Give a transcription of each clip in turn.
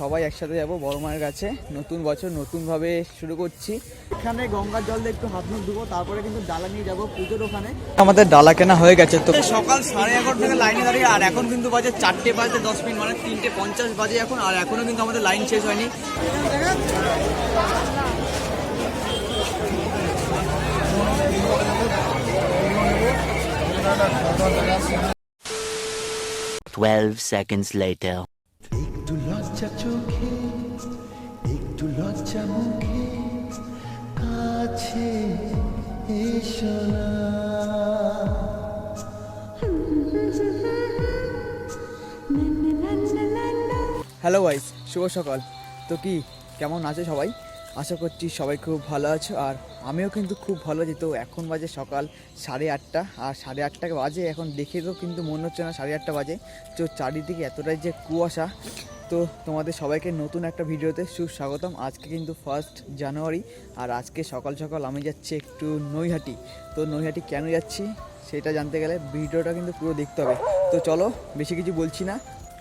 সবাই একসাথে যাব বড় মায়ের কাছে। নতুন বছর নতুনভাবে শুরু করছি। এখানে গঙ্গার জল দিয়ে একটু হাত মুখ ধুবো তারপরে কিন্তু ডালা নিয়ে যাব পুজোর ওখানে। আমাদের ডালা কেনা হয়ে গেছে তো। সকাল সাড়ে এগারোটা থেকে লাইনে দাঁড়িয়ে আর এখন কিন্তু বাজে চারটে বাজে দশ মিনিট মানে তিনটে পঞ্চাশ বাজে এখন আর এখনও কিন্তু আমাদের লাইন শেষ হয়নি। Twelve seconds later. লজ্জা চোখে একটু লজ্জা মুখে কাছে এসো হ্যালো ভাইস শুভ সকাল তো কি কেমন আছে সবাই আশা করছি সবাই খুব ভালো আছো, আর আমিও কিন্তু খুব ভালো আছি। তো এখন বাজে সকাল সাড়ে আটটা, আর সাড়ে আটটা বাজে, এখন দেখে তো কিন্তু মনে হচ্ছে না সাড়ে আটটা বাজে। তো চারিদিকে এতটাই যে কুয়াশা। তো তোমাদের সবাইকে নতুন একটা ভিডিওতে সুস্বাগতম। আজকে কিন্তু ফার্স্ট জানুয়ারি আর আজকে সকাল সকাল আমি যাচ্ছি একটু নৈহাটি। তো নৈহাটি কেন যাচ্ছি, সেটা জানতে গেলে ভিডিওটা কিন্তু পুরো দেখতে হবে। তো চলো, বেশি কিছু বলছি না।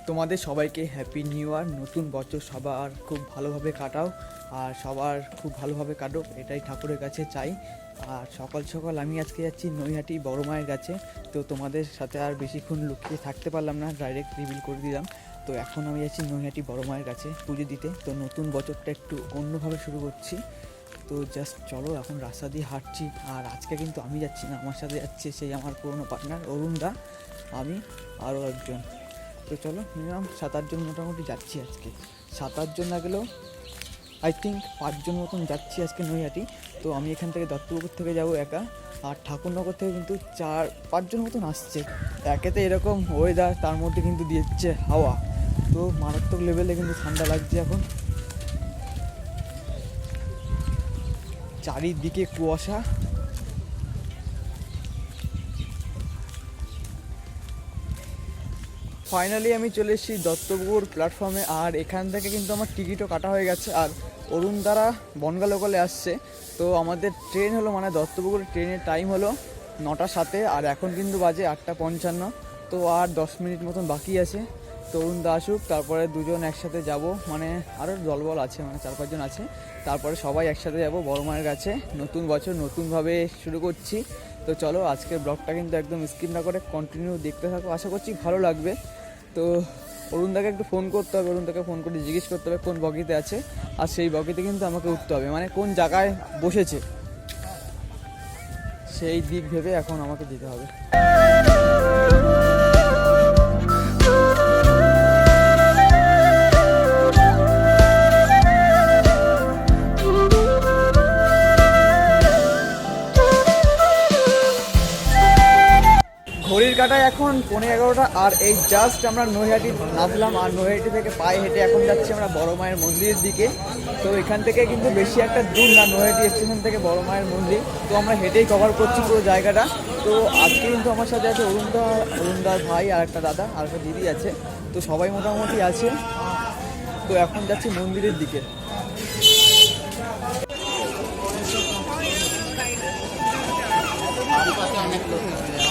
তোমাদের সবাইকে হ্যাপি নিউ ইয়ার নতুন বছর সবার খুব ভালোভাবে কাটাও, আর সবার খুব ভালোভাবে কাটুক, এটাই ঠাকুরের কাছে চাই। আর সকাল সকাল আমি আজকে যাচ্ছি নৈহাটি বড় মায়ের কাছে, তো তোমাদের সাথে আর বেশিক্ষণ লুকিয়ে থাকতে পারলাম না ডাইরেক্ট রিভিল করে দিলাম। তো এখন আমি যাচ্ছি নৈহাটি বড় মায়ের কাছে পুজো দিতে, তো নতুন বছরটা একটু অন্যভাবে শুরু করছি। তো জাস্ট চলো, এখন রাস্তা দিয়ে হাঁটছি, আর আজকে কিন্তু আমি যাচ্ছি না, আমার সাথে যাচ্ছে সেই আমার পুরনো পার্টনার অরুণ দা, আমি আরও একজন। তো চলো, মিনিমাম সাত আটজন মোটামুটি যাচ্ছি আজকে। সাত আটজন না গেলেও আই থিঙ্ক পাঁচজন মতন যাচ্ছি আজকে নৈহাটি। তো আমি এখান থেকে দত্তপুকুর থেকে যাব একা। আর ঠাকুরনগর থেকে কিন্তু চার, পাঁচজন মতন আসছে। একেতে এরকম ওয়েদার তার মধ্যে কিন্তু দিচ্ছে হাওয়া। তো মারাত্মক লেভেলে কিন্তু ঠান্ডা লাগছে এখন। চারিদিকে কুয়াশা। ফাইনালি আমি চলে এসেছি দত্তপুকুর প্ল্যাটফর্মে আর এখান থেকে কিন্তু আমার টিকিটও কাটা হয়ে গেছে। আর অরুণ দ্বারা বনগা লোকালে আসছে। তো আমাদের ট্রেন হলো মানে দত্তপুকুর ট্রেনের টাইম হলো নটা সাতে। আর এখন কিন্তু বাজে আটটা পঞ্চান্ন। তো আর দশ মিনিট মতন বাকি আছে। তো অরুণ দা আসুক, তারপরে দুজন একসাথে যাব। মানে আরও দলবল আছে মানে চার পাঁচজন আছে। তারপরে সবাই একসাথে যাব বড় মায়ের কাছে। নতুন বছর নতুনভাবে শুরু করছি। তো চলো, আজকের ব্লগটা কিন্তু একদম স্কিপ না করে কন্টিনিউ দেখতে থাকো। আশা করছি ভালো লাগবে। তো অরুণ অরুণদাকে একটু ফোন করতে হবে অরুণ অরুণদাকে ফোন করে জিজ্ঞেস করতে হবে কোন বগিতে আছে। আর সেই বগিতে কিন্তু আমাকে উঠতে হবে মানে কোন জায়গায় বসেছে। সেই দিক ভেবে এখন আমাকে যেতে হবে। ঘড়ির কাটায় এখন পনেরো এগারোটা, আর এই জাস্ট আমরা নৈহাটি নামলাম, আর নৈহাটি থেকে পায়ে হেঁটে এখন যাচ্ছি আমরা বড় মায়ের মন্দিরের দিকে। তো এখান থেকে কিন্তু বেশি একটা দূর না, নৈহাটি স্টেশন থেকে বড় মায়ের মন্দির। তো আমরা হেঁটেই কভার করছি পুরো জায়গাটা। তো আজকে কিন্তু আমার সাথে আছে অরুণদা, অরুণদার ভাই আর একটা দাদা, আর একটা দিদি আছে। তো সবাই মোটামুটি আছে। তো এখন যাচ্ছি মন্দিরের দিকে। সরাসরি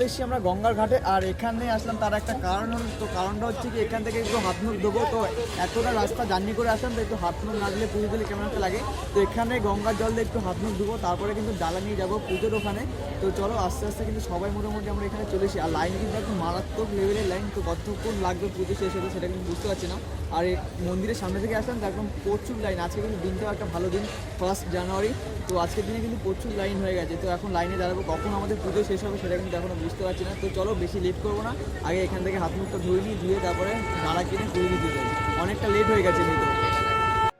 চলে এসেছি আমরা গঙ্গার ঘাটে। আর এখানে আসলাম তার একটা কারণ হলো, তো কারণটা হচ্ছে কি, এখান থেকে একটু হাত মুখ দেবো তো এতটা রাস্তা জার্নি করে আসলাম, তো একটু হাত মুখ না দিলে পুজো দিলে কেমন একটা লাগে। তো এখানে গঙ্গার জল দিয়ে একটু হাত মুখ দেবো তারপরে কিন্তু ডালা নিয়ে যাব পুজোর ওখানে। তো চলো, আস্তে আস্তে কিন্তু সবাই মোটামুটি আমরা এখানে চলে এসেছি। আর লাইন কিন্তু একদম মারাত্মক লেভেলের লাইন তো কতক্ষণ লাগবে পুজো শেষ হতে, সেটা কিন্তু বুঝতে পারছি না। আর মন্দিরের সামনে থেকে আসলাম, তো একদম প্রচুর লাইন আজকে কিন্তু দিনটাও একটা ভালো দিন ফার্স্ট জানুয়ারি তো আজকের দিনে কিন্তু প্রচুর লাইন হয়ে গেছে। তো এখন লাইনে দাঁড়াবো, কখন আমাদের পুজো শেষ হবে, সেটা কিন্তু এখনও বুঝতে পারছি না। তো চলো, বেশি লেট করব না। আগে এখান থেকে হাত মুখটা ধুয়ে নিই, ধুয়ে তারপরে নাড়া কিনে পুজো দিতে অনেকটা লেট হয়ে গেছে কিন্তু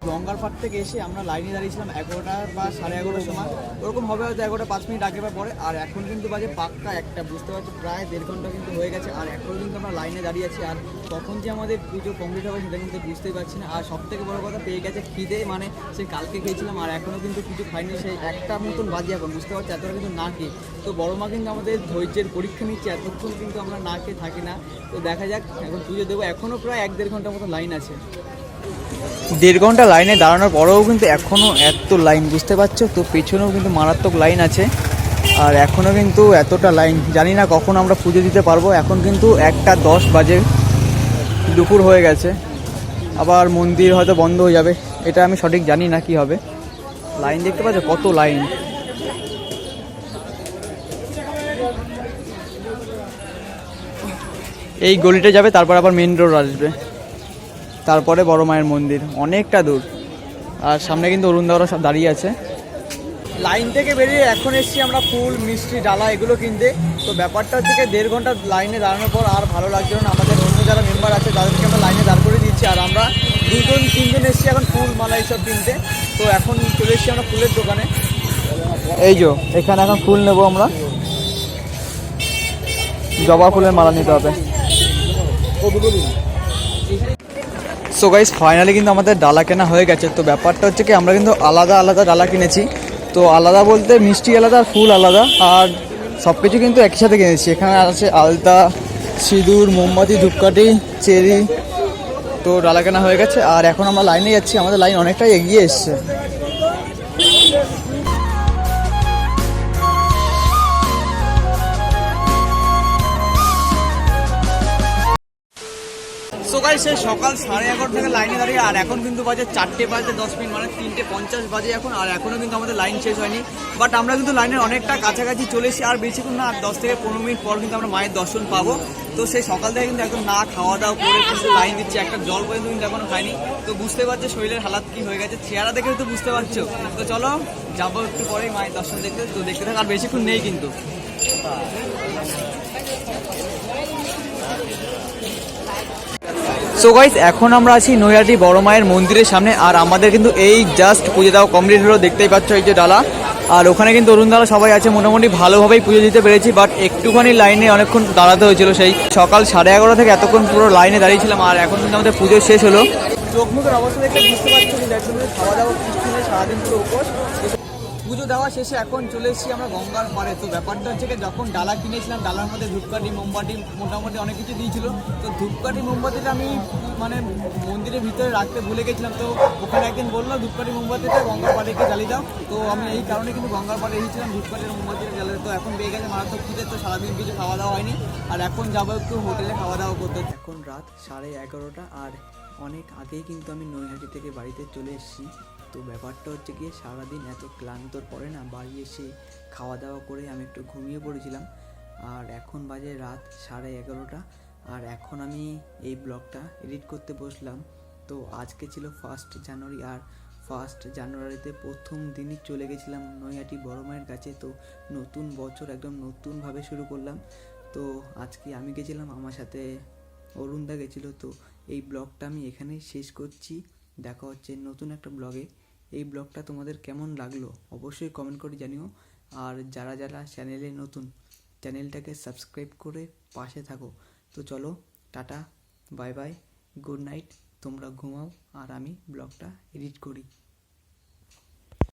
গঙ্গার পাড় থেকে এসে আমরা লাইনে দাঁড়িয়েছিলাম এগারোটা বা সাড়ে এগারোটার সময়। ওরকম হবে হয়তো এগারোটা পাঁচ মিনিট আগে বা পরে। আর এখন কিন্তু বাজে পাক্কা একটা, বুঝতে পারছ? প্রায় দেড় ঘণ্টা কিন্তু হয়ে গেছে। আর এখন কিন্তু আমরা লাইনে দাঁড়িয়ে আছি। আর কখন যে আমাদের পুজো কমপ্লিট হবে সেটা কিন্তু বুঝতেই পারছি না। আর সব থেকে বড় কথা, পেয়ে গেছে খিদে মানে সে কালকে খেয়েছিলাম। আর এখনও কিন্তু কিছু খাইনি, সেই একটা মতন বাজে এখন, বুঝতে পারছি? এতটা কিন্তু না খেয়ে। তো বড় মা কিন্তু আমাদের ধৈর্যের পরীক্ষা নিচ্ছে। এতক্ষণ কিন্তু আমরা না খেয়ে থাকি না। তো দেখা যাক, এখন পুজো দেবো। এখনও প্রায় এক দেড় ঘণ্টার মতো লাইন আছে। দেড় ঘণ্টা লাইনে দাঁড়ানোর পরেও কিন্তু এখনও এত লাইন, বুঝতে পারছ? তো পেছনেও কিন্তু মারাত্মক লাইন আছে। আর এখনও কিন্তু এতটা লাইন, জানি না কখন আমরা পুজো দিতে পারব। এখন কিন্তু একটা দশ বাজে, দুপুর হয়ে গেছে। আবার মন্দির হয়তো বন্ধ হয়ে যাবে। এটা আমি সঠিক জানি না কি হবে। লাইন দেখতে পাচ্ছ? কত লাইন। এই গলিটা যাবে, তারপর আবার মেন রোড আসবে। তারপরে বড় মায়ের মন্দির অনেকটা দূর। আর সামনে কিন্তু অরুণ দাওরা সব দাঁড়িয়ে আছে। লাইন থেকে বেরিয়ে এখন এসছি আমরা ফুল মিষ্টি ডালা এগুলো কিনতে। তো ব্যাপারটা থেকে দেড় ঘণ্টা লাইনে দাঁড়ানোর পর আর ভালো লাগছিল না। আমাদের অন্য যারা মেম্বার আছে তাদেরকে আমরা লাইনে দাঁড় করে দিচ্ছি। আর আমরা দুজন তিনজন এসছি এখন ফুল মালা এইসব কিনতে। তো এখন চলে এসছি আমরা ফুলের দোকানে। এই যো এখানে এখন ফুল নেব আমরা। জবা ফুলের মালা নিতে হবে। সো গাইজ ফাইনালি কিন্তু আমাদের ডালা কেনা হয়ে গেছে। তো ব্যাপারটা হচ্ছে কি, আমরা কিন্তু আলাদা আলাদা ডালা কিনেছি। তো আলাদা বলতে মিষ্টি আলাদা আর ফুল আলাদা। আর সব কিছু কিন্তু একই সাথে কিনেছি। এখানে আছে আলতা, সিঁদুর, মোমবাতি, ধূপকাঠি, চেরি। তো ডালা কেনা হয়ে গেছে। আর এখন আমরা লাইনে যাচ্ছি। আমাদের লাইন অনেকটাই এগিয়ে এসছে। সো গাইস সেই সকাল সাড়ে এগারো থেকে লাইনে দাঁড়িয়ে, আর এখন কিন্তু বাজে চারটে বাজে দশ মিনিট মানে তিনটে পঞ্চাশ বাজে এখন, আর এখনও কিন্তু আমাদের লাইন শেষ হয়নি। বাট আমরা কিন্তু লাইনের অনেকটা কাছাকাছি চলে এসেছি, আর বেশিক্ষণ না, আর দশ থেকে পনেরো মিনিট পর কিন্তু আমরা মায়ের দর্শন পাবো। তো সেই সকাল থেকে কিন্তু একদম না খাওয়া দাওয়া করে কিন্তু লাইন দিচ্ছি। একটা জল পর্যন্ত কিন্তু এখনও খাইনি। তো বুঝতে পারছ শরীরের হালাত কি হয়ে গেছে? চেহারা দেখে তো বুঝতে পারছ। তো চলো, যাব একটু পরেই মায়ের দর্শন দেখতে। তো দেখতে থাক, আর বেশিক্ষণ নেই কিন্তু। সো গাইস এখন আমরা আছি নৈহাটি বড় মায়ের মন্দিরের সামনে, আর আমাদের কিন্তু এই জাস্ট পুজো দেওয়া কমপ্লিট হলো, দেখতেই পাচ্ছ এই যে ডালা। আর ওখানে কিন্তু অরুণ দাদা সবাই আছে, মোটামুটি ভালোভাবেই পুজো দিতে পেরেছি বাট একটুখানি লাইনে অনেকক্ষণ দাঁড়াতে হয়েছিল সেই সকাল সাড়ে এগারো থেকে এতক্ষণ পুরো লাইনে দাঁড়িয়েছিলাম, আর এখন কিন্তু আমাদের পুজো শেষ হলো। চোখ মুখের অবস্থা দেখে বুঝতে পারছ খাওয়া দাওয়া কিছু নেই সারাদিন পুরো পুজো দেওয়া শেষে এখন চলে এসেছি আমরা গঙ্গার পাড়ে। তো ব্যাপারটা হচ্ছে যখন ডালা কিনেছিলাম, ডালার মধ্যে ধূপকাঠি, মোমবাতি মোটামুটি অনেক কিছু দিয়েছিল। তো ধূপকাঠি, মোমবাতিটা আমি মানে মন্দিরের ভিতরে রাখতে ভুলে গেছিলাম। তো ওখানে একদিন বলল, ধূপকাঠি, মোমবাতিটা গঙ্গার পাড়ে গিয়ে জ্বালিয়ে দাও। তো আমি এই কারণে কিন্তু গঙ্গার পাড়ে এসেছিলাম ধূপকাঠির মোমবাতিটা জ্বালাতে তো এখন পেয়ে গেছে মারাত্মক খিদে, তো সারাদিন কিছু খাওয়া দাওয়া হয়নি। আর এখন যাব একটু হোটেলে খাওয়া দাওয়া করতে। এখন রাত সাড়ে এগারোটা, আর অনেক আগেই কিন্তু আমি নৈহাটি থেকে বাড়িতে চলে এসেছি। তো ব্যাপারটা হচ্ছে গিয়ে সারাদিন এত ক্লান্তর পরে না, বাড়ি এসে খাওয়া দাওয়া করে আমি একটু ঘুমিয়ে পড়েছিলাম। আর এখন বাজে রাত সাড়ে এগারোটা। আর এখন আমি এই ব্লগটা এডিট করতে বসলাম। তো আজকে ছিল ফার্স্ট জানুয়ারি আর ফার্স্ট জানুয়ারিতে প্রথম দিনই চলে গেছিলাম নৈহাটি বড় মায়ের কাছে। তো নতুন বছর একদম নতুনভাবে শুরু করলাম। তো আজকে আমি গেছিলাম, আমার সাথে অরুণদা গেছিল। তো এই ব্লগটা আমি এখানেই শেষ করছি। দেখা হচ্ছে নতুন একটা ব্লগে। এই ব্লগটা তোমাদের কেমন লাগল অবশ্যই কমেন্ট করে জানিও। আর যারা যারা চ্যানেলে নতুন চ্যানেলটাকে সাবস্ক্রাইব করে পাশে থাকো। তো চলো, tata bye bye good night তোমরা ঘুমাও। আর আমি ব্লগটা এডিট করি।